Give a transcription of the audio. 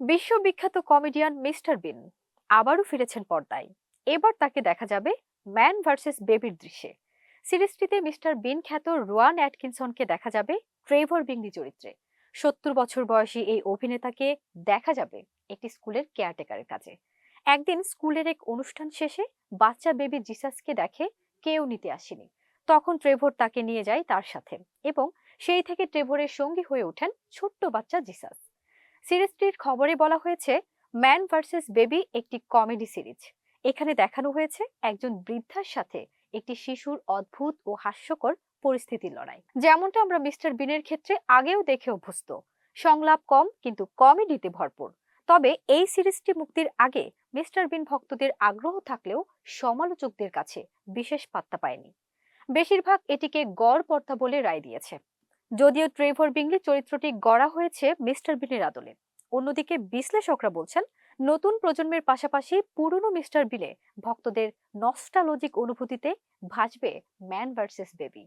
বিশ্ববিখ্যাত comedian mister বিন আবারও ফিরেছেন পর্দায়। এবার তাকে দেখা যাবে ম্যান ভার্সেস বেবির দৃশ্যে। সিরিজটিতে মিস্টার বিন খ্যাত রোয়ান অ্যাটকিনসনকে দেখা যাবে ট্রেভর বিংলি চরিত্রে। সত্তর বছর বয়সী এই অভিনেতাকে দেখা যাবে একটি স্কুলের কেয়ারটেকারের কাজে একদিন স্কুলের এক অনুষ্ঠান শেষে বাচ্চা বেবি জিসাসকে দেখে কেউ নিতে আসেনি। তখন ট্রেভর তাকে নিয়ে যায় তার সাথে এবং সেই থেকে ট্রেভরের সঙ্গী হয়ে ওঠেন ছোট্ট বাচ্চা জিসাস। সিরিজটির খবরে বলা হয়েছে, ম্যান ভার্সেস বেবি একটি কমেডি সিরিজ। এখানে দেখানো হয়েছে একজন বৃদ্ধার সাথে একটি শিশুর অদ্ভুত ও হাস্যকর পরিস্থিতির লড়াই। যেমনটা আমরা মিস্টার বিনের ক্ষেত্রে আগেও দেখে অভ্যস্ত। সংলাপ কম, কিন্তু কমেডিতে ভরপুর। তবে এই সিরিজটি মুক্তির আগে মিস্টার বিন ভক্তদের আগ্রহ থাকলেও সমালোচকদের কাছে বিশেষ পাত্তা পায়নি। বেশিরভাগ এটিকে গড় পর্দা বলে রায় দিয়েছে। যদিও ট্রেভর বিংলি চরিত্রটি গড়া হয়েছে মিস্টার বিনের আদলে। অন্যদিকে বিশ্লেষকরা বলছেন, নতুন প্রজন্মের পাশাপাশি পুরনো মিস্টার বিলে ভক্তদের নস্টালজিক অনুভূতিতে ভাসবে ম্যান ভার্সেস বেবি।